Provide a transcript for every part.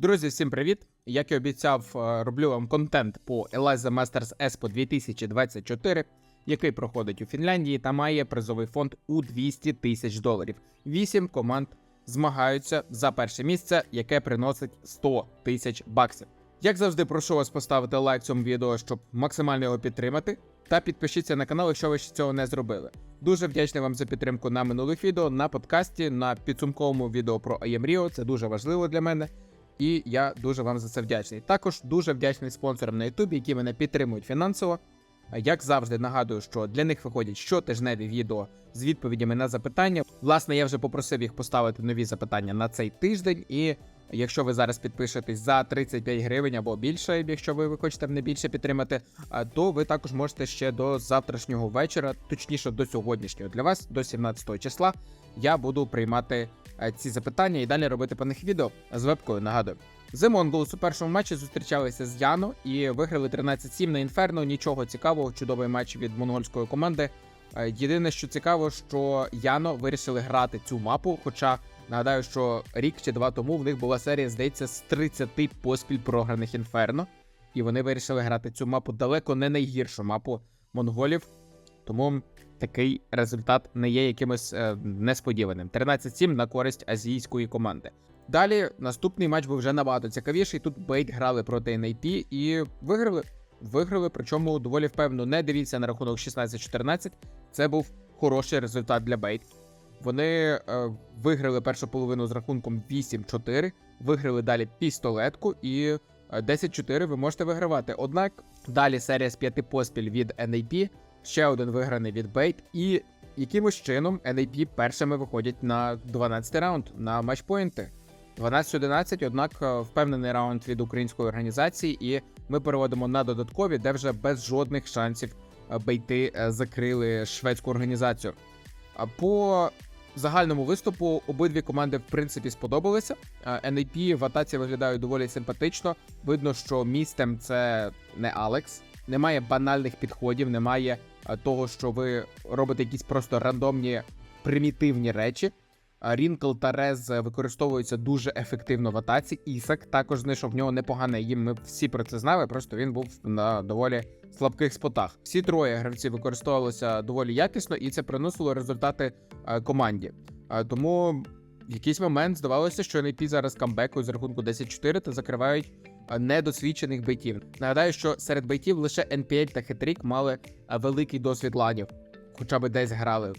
Друзі, всім привіт! Як і обіцяв, е, роблю вам контент по Eliza Masters Expo 2024, який проходить у Фінляндії та має призовий фонд у 200 тисяч доларів. Вісім команд змагаються за перше місце, яке приносить 100 тисяч баксів. Як завжди, прошу вас поставити лайк цьому відео, щоб максимально його підтримати. Та підпишіться на канал, якщо ви ще цього не зробили. Дуже вдячний вам за підтримку на минулих відео, на подкасті, на підсумковому відео про IM Rio. Це дуже важливо для мене. І я дуже вам за це вдячний. Також дуже вдячний спонсорам на Ютубі, які мене підтримують фінансово. Як завжди, нагадую, що для них виходять щотижневі відео з відповідями на запитання. Власне, я вже попросив їх поставити нові запитання на цей тиждень. І якщо ви зараз підпишетесь за 35 гривень або більше, якщо ви хочете мене більше підтримати, то ви також можете ще до завтрашнього вечора, точніше до сьогоднішнього для вас, до 17 числа, я буду приймати е, ці запитання і далі робити по них відео з вебкою. Нагадую. The Mongols у першому матчі зустрічалися з Яно і виграли 13-7 на Інферно. Нічого цікавого, чудовий матч від монгольської команди. Е, Єдине, що цікаво, що Яно вирішили грати цю мапу. Хоча нагадаю, що рік чи два тому в них була серія, здається, з 30 поспіль програних Інферно. І вони вирішили грати цю мапу далеко не найгіршу мапу монголів. Тому такий результат не є якимось е, несподіваним. 13-7 на користь азійської команди. Далі наступний матч був вже набагато цікавіший. Тут Бейт грали проти NAP і виграли. Виграли, причому доволі впевнено. Не дивіться на рахунок 16-14. Це був хороший результат для Бейт. Вони е, виграли першу половину з рахунком 8-4, виграли далі пістолетку і е, 10-4 ви можете вигравати. Однак далі серія з п'яти поспіль від NAP, ще один виграний від Бейт, і якимось чином NAP першими виходять на 12 раунд на матчпоінти. 12-11, однак е, впевнений раунд від української організації, і ми переводимо на додаткові, де вже без жодних шансів е, бейти е, закрили шведську організацію. По загальному виступу обидві команди в принципі сподобалися. NAP в атаці виглядають доволі симпатично. Видно, що містем це не Алекс, немає банальних підходів, немає того, що ви робите якісь просто рандомні примітивні речі. Рінкл та Рез використовуються дуже ефективно в атаці. Ісак також знайшов в нього непогане їм. Ми всі про це знали. Просто він був на доволі слабких спотах. Всі троє гравців використовувалися доволі якісно, і це приносило результати е, команді. Е, тому в якийсь момент здавалося, що NAP зараз камбекують з рахунку 10-4 та закривають е, недосвідчених бейтів. Нагадаю, що серед бейтів лише NPL та Хетрік мали е, великий досвід ланів, хоча б десь грали.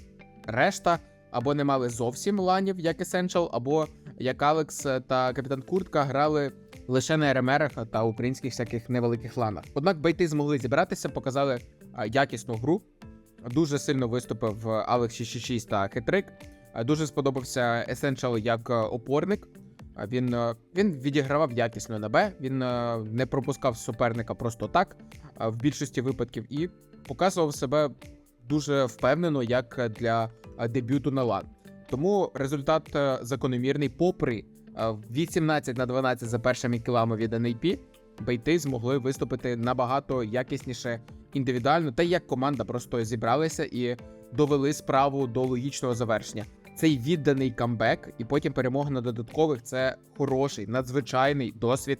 Решта або не мали зовсім ланів, як Essential, або як Алекс та Капітан Куртка грали лише на РМРах та українських всяких невеликих ланах. Однак бейти змогли зібратися, показали якісну гру. Дуже сильно виступив Алекс 666 та Хетрик. А, Дуже сподобався Essential як е, опорник. Він, е, він відігравав якісно на Б, він е, не пропускав суперника просто так в більшості випадків і показував себе дуже впевнено, як для е, дебюту на лан. Тому результат закономірний, попри е, 18 на 12 за першими кілами від NAP, бейти змогли виступити набагато якісніше індивідуально, та як команда просто зібралися і довели справу до логічного завершення. Цей відданий камбек, і потім перемога на додаткових це хороший, надзвичайний досвід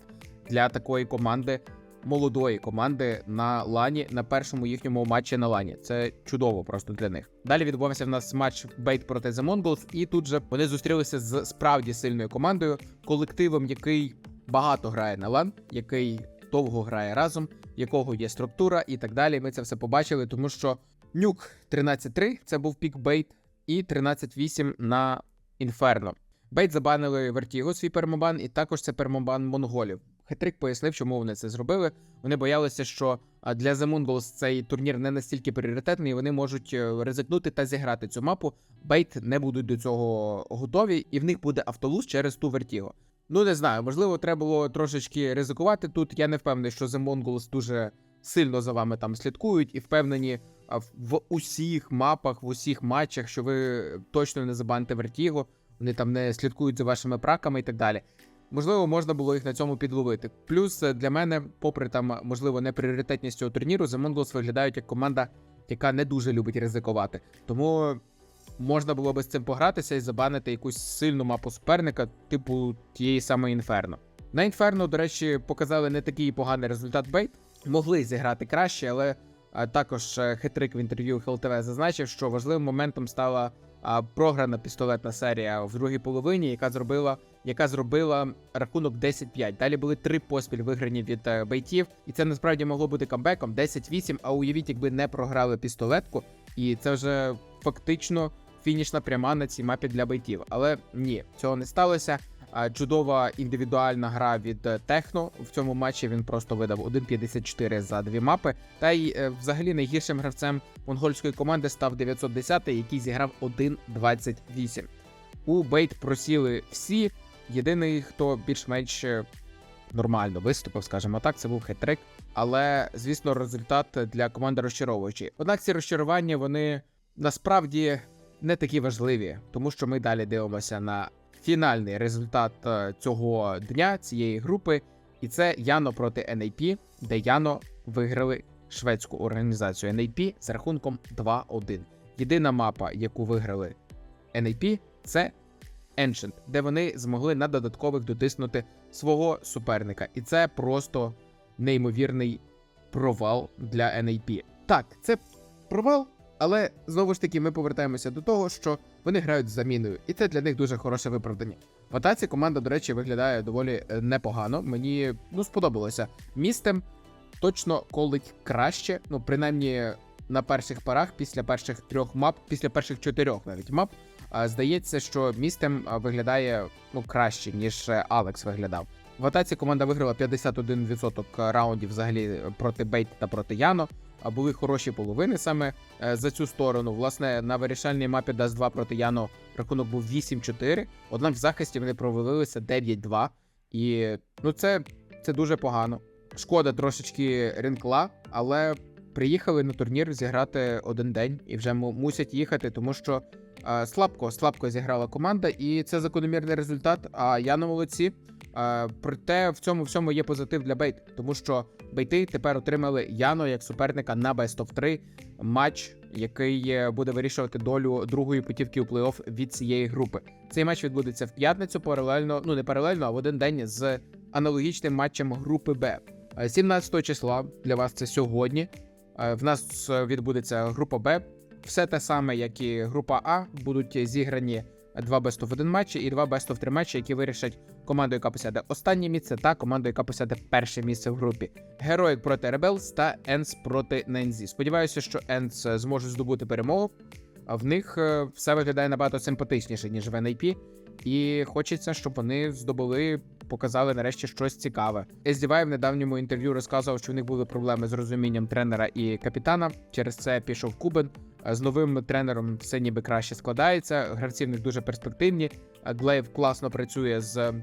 для такої команди, молодої команди на лані на першому їхньому матчі на лані. Це чудово просто для них. Далі відбувався в нас матч Бейт проти The Mongols, і тут же вони зустрілися з справді сильною командою, колективом, який багато грає на лан, який довго грає разом, якого є структура і так далі. Ми це все побачили, тому що нюк 13-3 це був пік Бейт, і 13-8 на Інферно. Бейт забанили Вертіго свій пермобан, і також це пермобан монголів. Хитрик пояснив, чому вони це зробили. Вони боялися, що для The Mongols цей турнір не настільки пріоритетний, і вони можуть е, ризикнути та зіграти цю мапу. Бейт не будуть до цього готові, і в них буде автолуз через ту Вертіго. Ну не знаю, можливо, треба було трошечки ризикувати тут. Я не впевнений, що The Mongols дуже сильно за вами там слідкують і впевнені в- усіх мапах, в усіх матчах, що ви точно не забаните Вертіго. Вони там не слідкують за вашими праками і так далі. Можливо, можна було їх на цьому підловити. Плюс е, для мене, попри там, можливо, непріоритетність цього турніру, The виглядають як команда, яка не дуже любить ризикувати. Тому можна було би з цим погратися і забанити якусь сильну мапу суперника, типу тієї самої Інферно. На Інферно, до речі, показали не такий поганий результат бейт. Могли зіграти краще, але також е, хитрик в інтерв'ю ХЛТВ зазначив, що важливим моментом стала а, програна пістолетна серія в другій половині, яка зробила, яка зробила рахунок 10-5. Далі були три поспіль виграні від е, бейтів, і це насправді могло бути камбеком 10-8, А уявіть, якби не програли пістолетку, і це вже фактично фінішна пряма на цій мапі для бейтів. Але ні, цього не сталося. А, Чудова індивідуальна гра від е, Техно. В цьому матчі він просто видав 1.54 за дві мапи. Та й е, взагалі найгіршим гравцем монгольської команди став 910, який зіграв 1.28. У бейт просіли всі. Єдиний, хто більш-менш е, нормально виступив, скажімо так, це був хетрик. Але, звісно, результат для команди розчаровуючий. Однак ці розчарування вони насправді не такі важливі, тому що ми далі дивимося на фінальний результат е, цього дня, цієї групи, і це Яно проти NAP, де Яно виграли шведську організацію NAP з рахунком 2-1. Єдина мапа, яку виграли NAP, це Ancient, де вони змогли на додаткових дотиснути свого суперника. І це просто неймовірний провал для NAP. Так, це провал, але знову ж таки ми повертаємося до того, що вони грають з заміною, і це для них дуже хороше виправдання. В атаці команда, до речі, виглядає доволі е, непогано. Мені ну сподобалося. Містем точно колить краще, ну принаймні на перших парах, після перших трьох мап, після перших чотирьох навіть мап. Здається, що містем виглядає ну краще, ніж е, Алекс виглядав. В атаці команда виграла 51% раундів взагалі проти Бейт та проти Яно. Були хороші половини саме е, за цю сторону. Власне, на вирішальній мапі Dust 2 проти Яно рахунок був 8-4. Однак в захисті вони провалилися 9-2. І ну це, це дуже погано. Шкода трошечки ринкла, але приїхали на турнір зіграти один день і вже мусять їхати, тому що е, слабко, слабко зіграла команда, і це закономірний результат. А Яно молодці. Е, проте в цьому всьому є позитив для Бейт, тому що Бейти тепер отримали Яно як суперника на Best of 3 матч, який е, буде вирішувати долю другої путівки у плей-офф від цієї групи. Цей матч відбудеться в п'ятницю, паралельно, ну не паралельно, а в один день з аналогічним матчем групи Б. Е, 17 числа для вас це сьогодні. Е, В нас е, відбудеться група Б. Все те саме, як і група А, будуть зіграні два best of 1 матчі і два best of 3 матчі, які вирішать команду, яка посяде останнє місце, та команду, яка посяде перше місце в групі. Героїк проти Rebels та Енс проти Нензі. Сподіваюся, що Енс зможе здобути перемогу. В них е, все виглядає набагато симпатичніше, ніж в NIP. І хочеться, щоб вони здобули, показали нарешті щось цікаве. SDY в недавньому інтерв'ю розказував, що в них були проблеми з розумінням тренера і капітана. Через це пішов Кубен. Е, З новим тренером все ніби краще складається. Гравці в них дуже перспективні. Е, Глейв класно працює з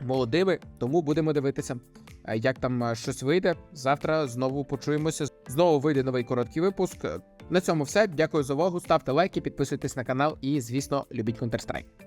молодими, тому будемо дивитися, е, як там щось вийде. Завтра знову почуємося. Знову вийде новий короткий випуск. На цьому все. Дякую за увагу. Ставте лайки, підписуйтесь на канал і, звісно, любіть Counter-Strike.